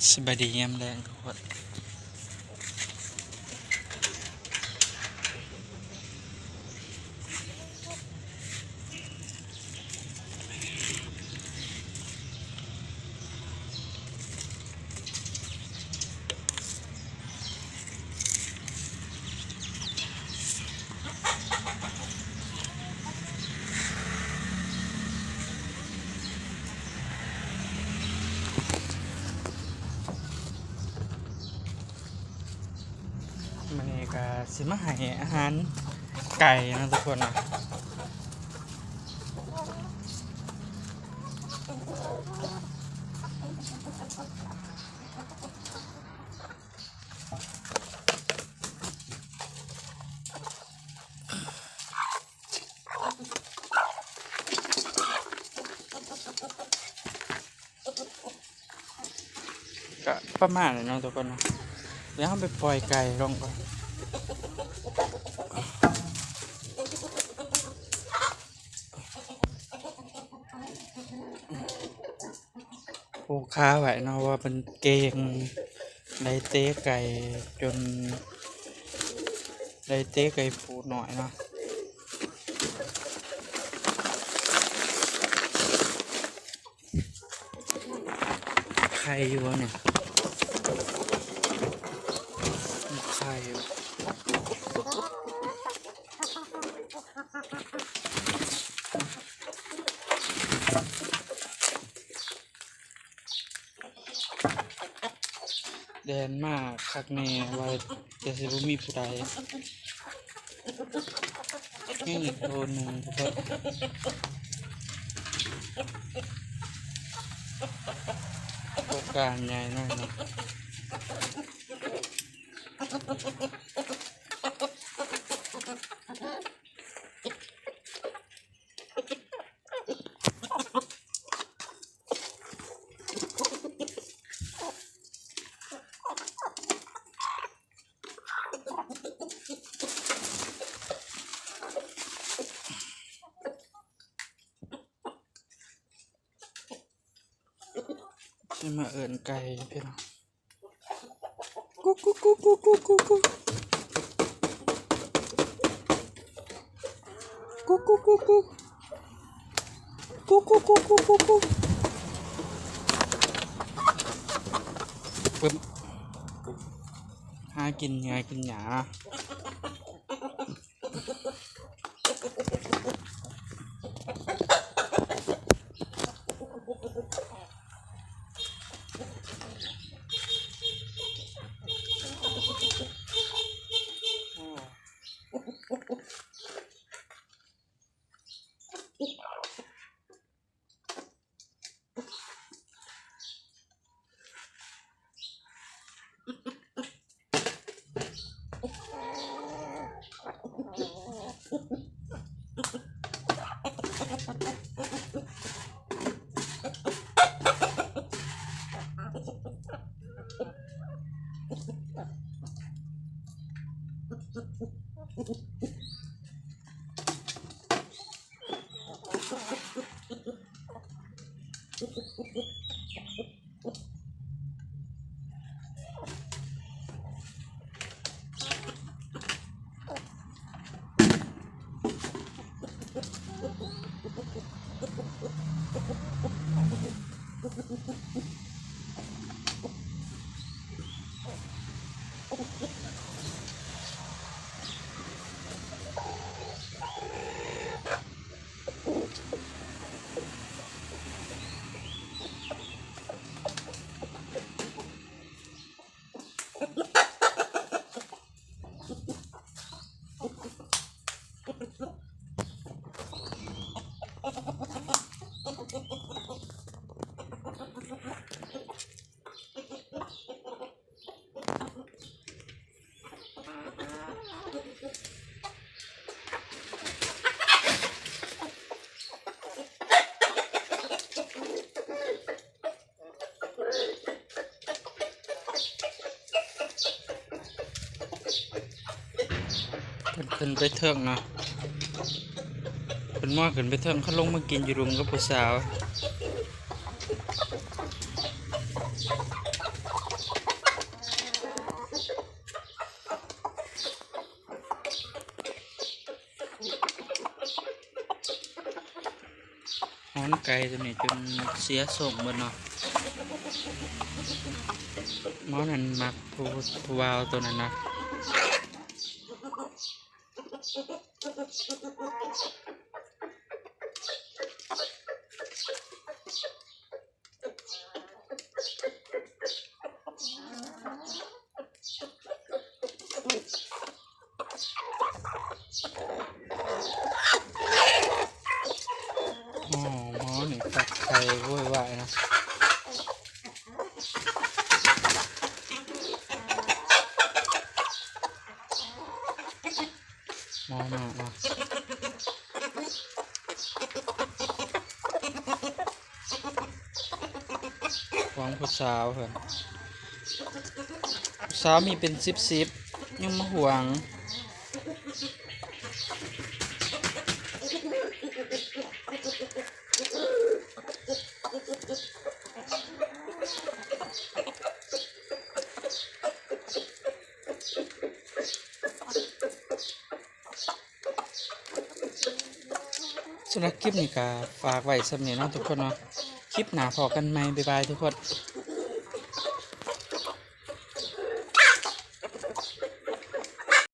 sebadi yang dah kuat มันนี้ก็สิมาให้อาหารไก่นะทุกคนนะก็ประมาณนี้นะทุกคนนะ เดี๋ยวเาไปปล่อยไก่ลงก่อนผูกค้าไว้เนาะว่าเป็นเกงได้เต้ไก่จนได้เต้ไก่ผูหน่อยเนาะใครอยู่เนี่ยมี ใครอยู่แดนมากคักแน่ว่าจะสิบมีผู้ใดนี่อีกโดนหนึ่งทุกคนโครงการใหญ่หน่อยเนะ จะมาเอินไก่พี่น้องกุ๊กกุ๊กกุ๊กกุ๊กกุ๊กกุ๊กกุ๊กกุ๊กกุ๊กกุ๊กกุ๊กกุ๊กกุ๊กกุ๊กกุ๊กกุ๊กกุ๊กปึ๊บหากินไงกินหยา Ha ha ha. ขึ้นไปเทิงเนาะเป็นมอขึ้นไปเทิงเขาลงมากินอยู่รุมกับผู้สาวฮ้อนไก่ตัวนี้จนเสียส่งหมดเนาะม้อนั่นมักผู้ผู้วาวตัวนั้นนะ ハハハハ。 มอมากเนาะหวังผู้สาวเหรอผู้สาวมีเป็นสิบซิบยังมาหวง สำหรับคลิปนี้ก็ฝากไว้สำเนียงเนาะทุกคนเนาะคลิปหนาพอกันไหมบ๊ายบายทุกคน